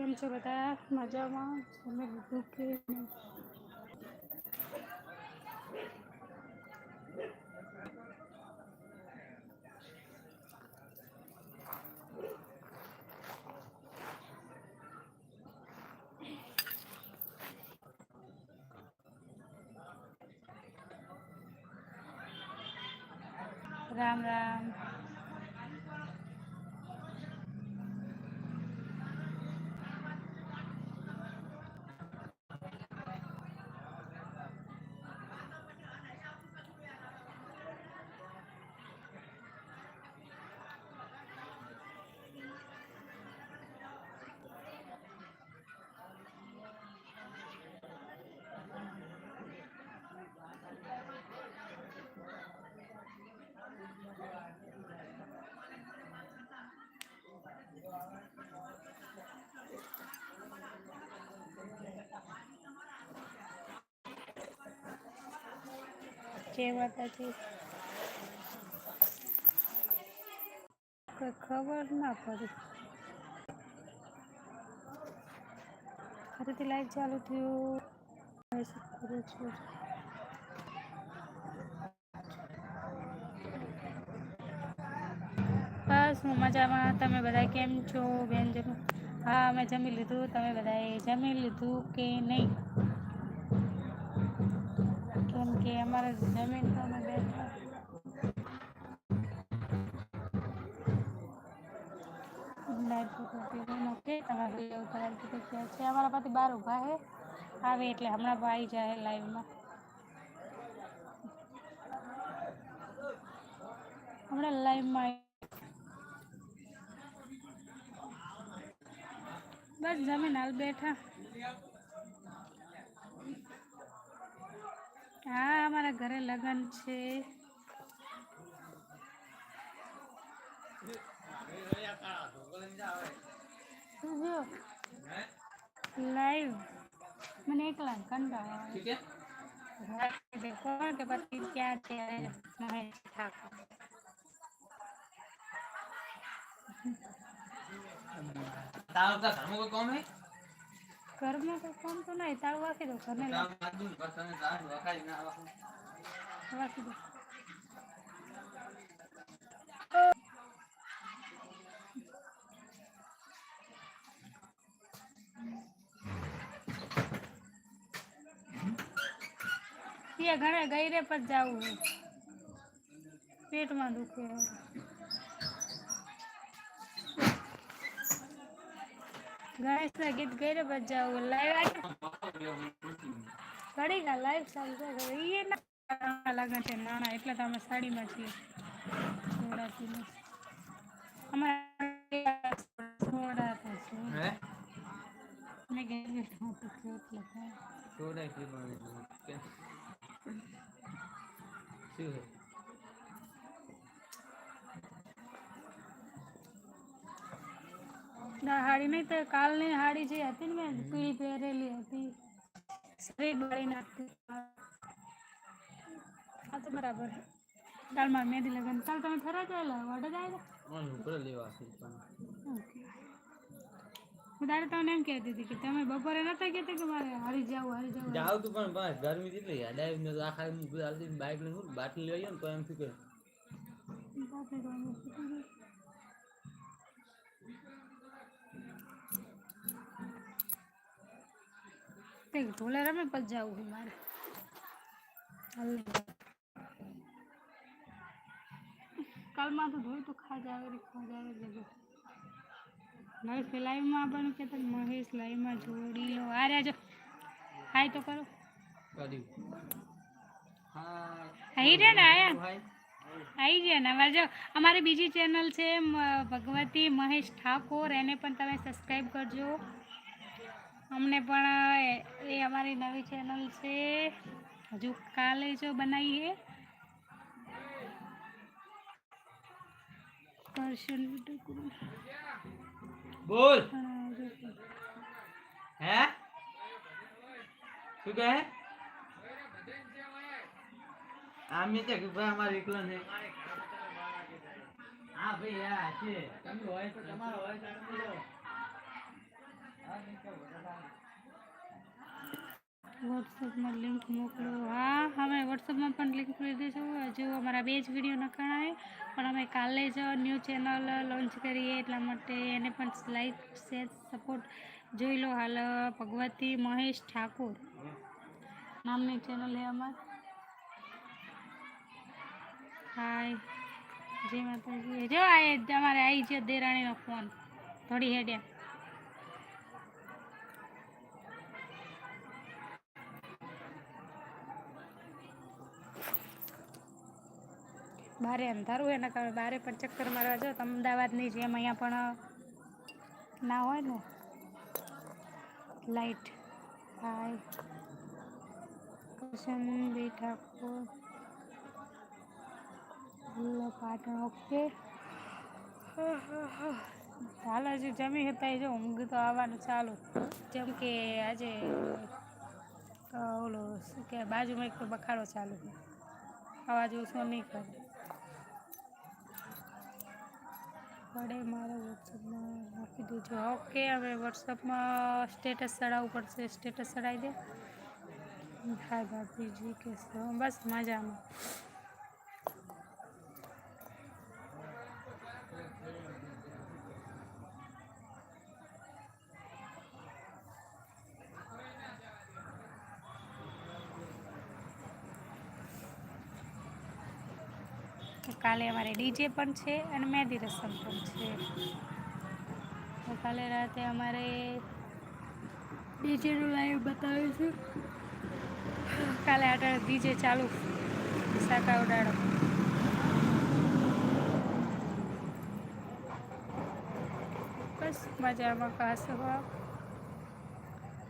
કેમ છો બધા મજામાં તમે લીધું કે નહીં? રામ રામ કોઈ ખબર ના પડી. ફરીથી લાઈવ ચાલુ થયું. બસ, હું મજામાં. તમે બધા કેમ છો? બેન જમી હા અમે જમી લીધું. તમે બધાએ જમી લીધું કે નહીં? કે અમારે જમીન તો અમે બેઠા લાઈટ ઓકે તમારે અવતાર ક્યાં છે અમારા પાસે બાર ઊભા છે આવે એટલે હમણાં આવી જાય લાઈવમાં હમણાં લાઈવમાં બસ જમીન હાલ બેઠા હા અમારા ઘરે લગ્ન છે. લાઈવ મને એકલા કંટાળો. કોણ કે પછી ક્યાં છે? મહેશ ઠાકોર. તાવ કા ધર્મ કો કોમ હે ઘરમાં તો કામ તો નહીં તાળું વાંકી દો ઘરને વાંકી દો ત્યાં ગઈ રે પર જવું પેટમાં દુખે ગણેશના ગીત ગઈ પર જવું લાઈવ ઘડી ગા લાઈવ ચાલુ છે એ ના લગ્ન છે નાના એટલે તો અમે સાડીમાં છીએ. સોડાથી અમારે સોડા તો મેં. સોડા શું ના હાડી નહીં તો કાલની હાડી જે હતી ને મેં પીળી પહેરેલી હતી. શરીર બળી નાખતી હા તો બરાબર. કાલ મારે મહેંદી લગન કાલ તમે ફરવા ગયેલા? ઉપર લેવા પણ. હું તારે તમને એમ કહેતી હતી કે તમે બપોરે નતા કહેતા કે મારે હારી જાવું હારી જાવું? જાવ તું પણ બસ ગરમી કેટલી યાદ આવી તો આખા હું બાઇક લઈને બાટલી લઈ આવ્યો ને તો એમ શું કરે બાપરે ઢોલા રમે પછી જવું છે મારે. કાલમાં તો ધોઈ તો ખાજ આવે રે ખાજ આવે બધું મહેશ લાઈવમાં આપણને કહેતા કે મહેશ લાઈવમાં જોડી લો આ રહ્યા જો. હાય તો કરો. હા. આઈ રહ્યા ને આયા? આવી ગયા ને. અમારે જો અમારી બીજી ચેનલ છે ભગવતી મહેશ ઠાકોર. એને પણ તમે સબસ્ક્રાઈબ કરજો. અમને પણ એ- અમારી નવી ચેનલ છે. હજુ કાલે જો બનાવી છે બોલ. હે શું કહે? આમી તો ભાઈ અમારે એકલો નહીં હા ભાઈ આ છે. તમે હોય તો તમારો હોય તો હા વોટ્સઅપમાં લિંક મોકલો. હા અમે વોટ્સઅપમાં પણ લિંક લીધી દઈશું હજુ અમારા બે જ વીડિયો નખણાય. પણ અમે કાલે જ ન્યૂ ચેનલ લોન્ચ કરીએ એટલા માટે એને પણ લાઈક શેર સપોર્ટ જોઈ લો હાલ ભગવતી મહેશ ઠાકોર. નામની ચેનલ છે અમાર. હાય જય માતાજી. જો આ એ તમારે આવી છે દેરાણીનો ફોન થોડી હેડ્યા. બારે અંધારું એના કારણે બારે પણ ચક્કર મારવા જાઓ. તો અમદાવાદની જેમ અહીંયા પણ ના હોય ને? લાઈટ. હાય. કુશનબી ઠાકોર. પાટણ. ઓકે? હાલ હજુ જમી હતા જો ઊંઘ તો આવવાનું ચાલુ. જેમ કે આજે ઓલો શું કે બાજુમાં એક બખાડો ચાલુ અવાજ ઓછો નહીં કરે પડે મારે વોટ્સઅપમાં નાખી દેજો. ઓકે, હવે વોટ્સઅપમાં સ્ટેટસ ચડાવવું પડશે. સ્ટેટસ ચડાવી દે. હા ભાભીજી કે? બસ મજામાં તો કાલે અમારે ડીજે પણ છે અને મહેંદી રસમ પણ છે. તો કાલે રાતે અમારે ડીજેનું લાઈવ બતાવીશું કાલે આટલે ડીજે ચાલુ. સાકા ઉડાડો. બસ મજામાં. કાસો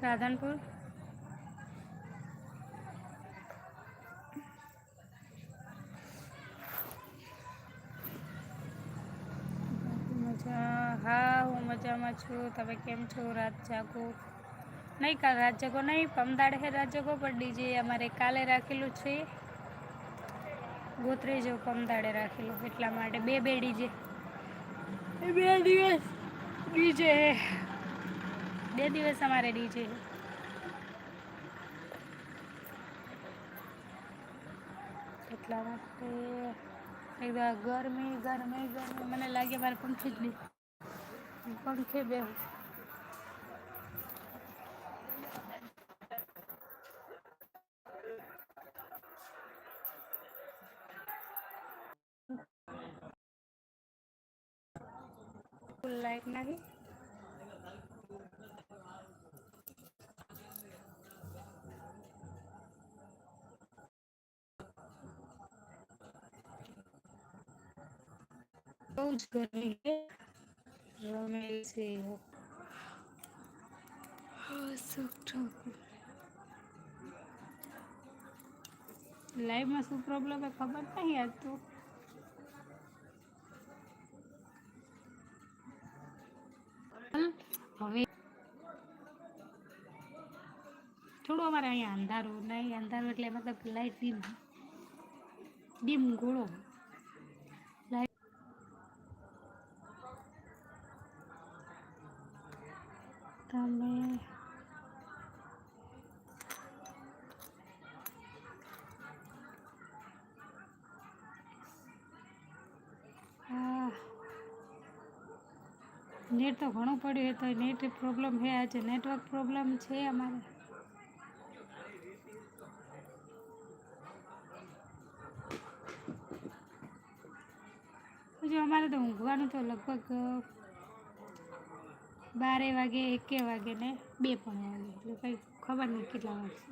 રાધનપુર? હા હું મજામાં છું. તમે કેમ છો? રાત જાગો? નહીં કાલ રાત જાગો નહીં, પમદાડે હે રાત જાગો, પણ ડીજે અમારે કાલે રાખેલું છે. ગોત્રેજો પમદાડે રાખેલું, એટલા માટે બે બે ડીજે. એ બે દિવસ ડીજે. બે દિવસ અમારે ડીજે. એટલા માટે એકદમ ગરમી ગરમી ગરમી. મને લાગે મારે પંખે જ નહીં. પંખે બે લાઈટ નાખી બહુ જ ગરમી છે છે હા સુખ ઠાકુર લાઈવમાં શું પ્રોબ્લેમ એ ખબર નહીં આજ તો. હવે થોડું અમારે અહીંયા અંધારું નહીં, અંધારું એટલે મતલબ લાઈટ ડીમ ડીમ ગોળો લાઈટ હા. નેટ તો ઘણું પડ્યું છે, તો નેટ પ્રોબ્લેમ છે આજે. નેટવર્ક પ્રોબ્લેમ છે અમારે. હજુ અમારે તો ઊંઘવાનું તો લગભગ બારે વાગે એકે વાગે ને બે પણ વાગે. એટલે કંઈ ખબર નહીં કેટલા વાગશે.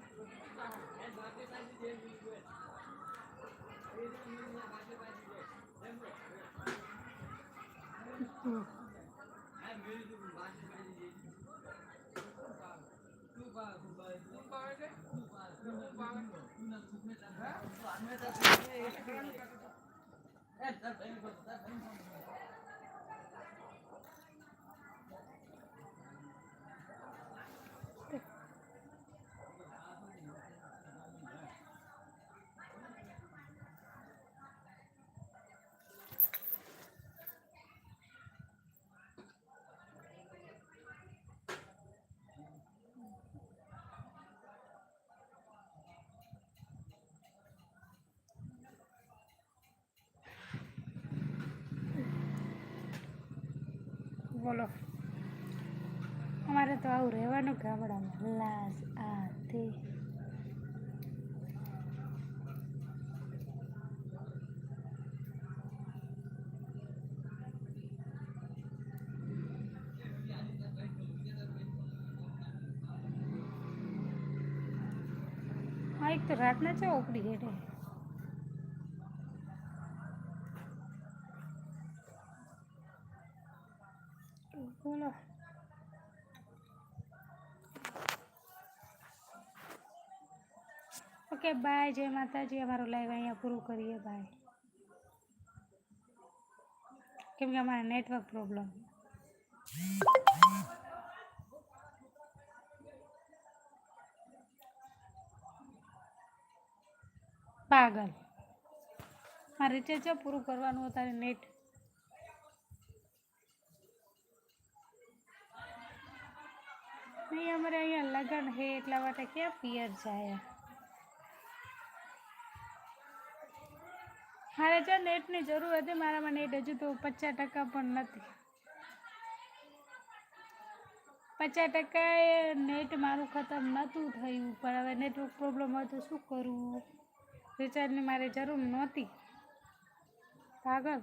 બોલો. અમારે તો આવું રહેવાનું ગામડામાં. લાસ આ, તે. એક તો રાતના ચા ઉપડી હેઠે બોલો ઓકે બાય, જય માતાજી, અમારું લાઈવ અહીંયા પૂરું કરીએ, બાય. કેમ કે અમારે નેટવર્ક પ્રોબ્લેમ પાગલ. મારે રિચાર્જ પૂરું કરવાનું તારે નેટ નહીં, અમારે અહીંયા લગન હે એટલા માટે ક્યાં પિયર જાય. મારે છે નેટની જરૂર હતી મારામાં નેટ હજુ તો પચાસ ટકા પણ નથી. પચાસ ટકા નેટ મારું ખતમ નહોતું થયું, પણ હવે નેટવર્ક પ્રોબ્લેમ હોય તો શું કરવું રિચાર્જની મારે જરૂર નહોતી. આગળ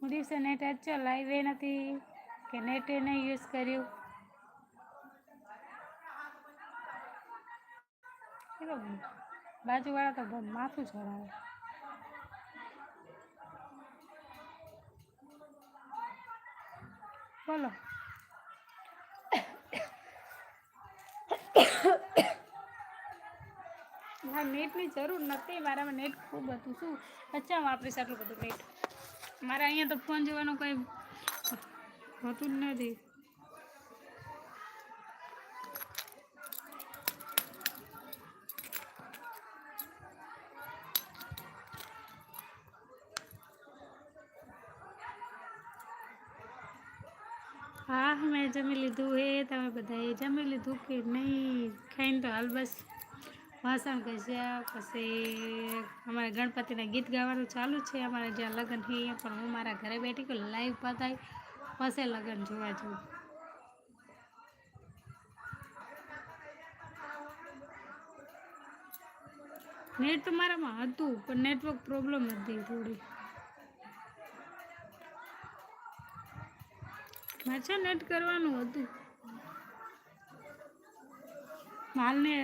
હું દિવસે નેટ જ એ નથી, કે નેટે નહીં યુઝ કર્યું. કેવો બાજુવાળા તો માથું ચડાવે બોલો. હા નેટની જરૂર નથી. મારામાં નેટ ખૂબ હતું. શું? અચ્છા, વાપરીશ આટલું બધું નેટ. મારે અહીંયા તો ફોન જોવાનું કંઈ હોતું જ નથી. હા મેં જમી લીધું હે, તમે બધાએ જમી લીધું કે નહીં? ખાઈને તો હાલ બસ વાસણ ઘસ્યા, પછી અમારે ગણપતિના ગીત ગાવાનું ચાલુ છે. અમારે જ્યાં લગ્ન છે પણ હું મારા ઘરે બેઠી કે લાઈવ પતાવી પછી લગ્ન જોવા જઉં. નેટ તો મારામાં હતું, પણ નેટવર્ક પ્રોબ્લેમ હતી થોડી. મારે છે નેટ કરવાનું હતું. માલને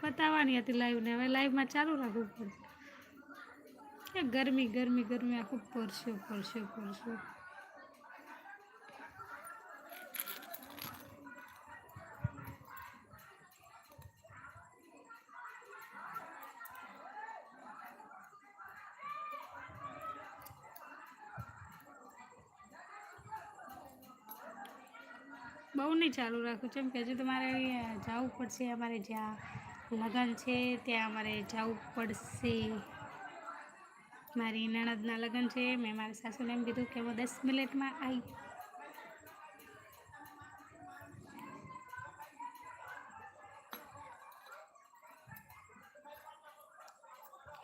પતાવવાની હતી લાઈવને હવે લાઈવમાં ચાલુ રાખવું પડે. એ ગરમી ગરમી ગરમી આખું પરસ્યો પરસ્યો પરસ્યો બહુ નહીં ચાલુ રાખું. કેમ કે હજુ તો મારે જવું પડશે, અમારે જ્યાં લગ્ન છે, ત્યાં અમારે જવું પડશે. મારી નણદના લગ્ન છે, મેં મારી સાસુને એમ કીધું કે હું દસ મિનિટમાં આવી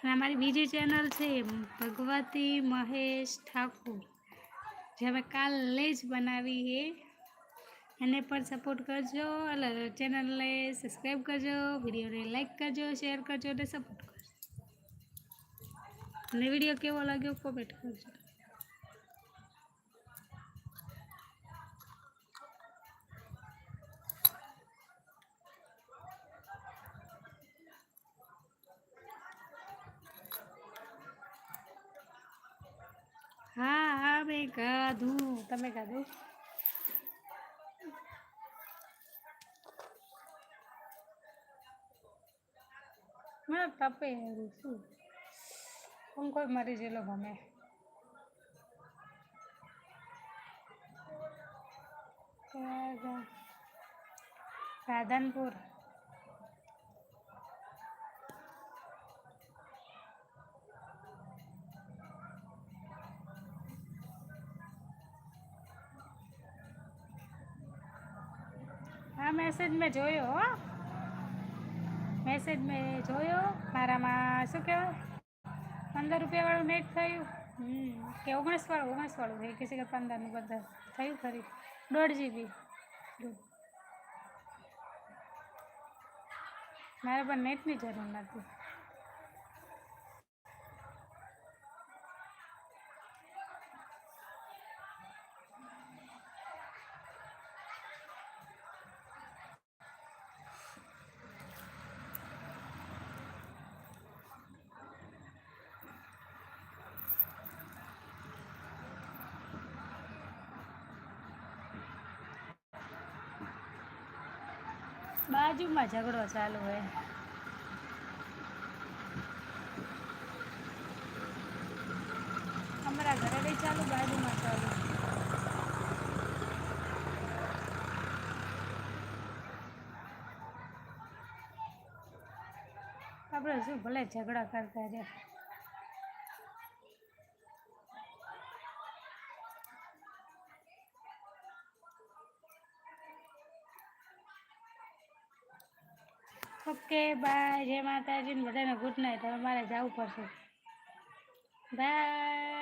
અમારી બીજી ચેનલ છે, ભગવતી મહેશ ઠાકુર, જે અમે કાલે જ બનાવી છે. એને પણ સપોર્ટ કરજો ચેનલને સબસ્ક્રાઈબ કરજો વિડીયોને લાઈક કરજો શેર કરજો અને સપોર્ટ કરજો. અને વીડિયો કેવો લાગ્યો કોમેન્ટ કરજો. હા હા, મેં કાધું. તમે ખાધું મને તપે એવું શું? પંખો મરી જેલો ગમે રાધનપુર. હા મેસેજ મેં જોયો મેસેજ મેં જોયો. મારામાં શું કહેવાય? પંદર રૂપિયાવાળું નેટ થયું. હમ, કે ઓગણીસવાળું ઓગણીસવાળું થયું કે છે કે પંદરનું બધા થયું ખરી. દોઢ જીબી મારે પણ નેટની જરૂર નથી. બાજુમાં ઝઘડો ચાલુ હોય. અમારા ઘરે ચાલુ, બાજુમાં ચાલુ. આપણે શું ભલે ઝઘડા કરતા રહ્યા. ઓકે બાય જય માતાજી બધાને ગુડ નાઇટ. હવે મારે જવું પડશે. બાય.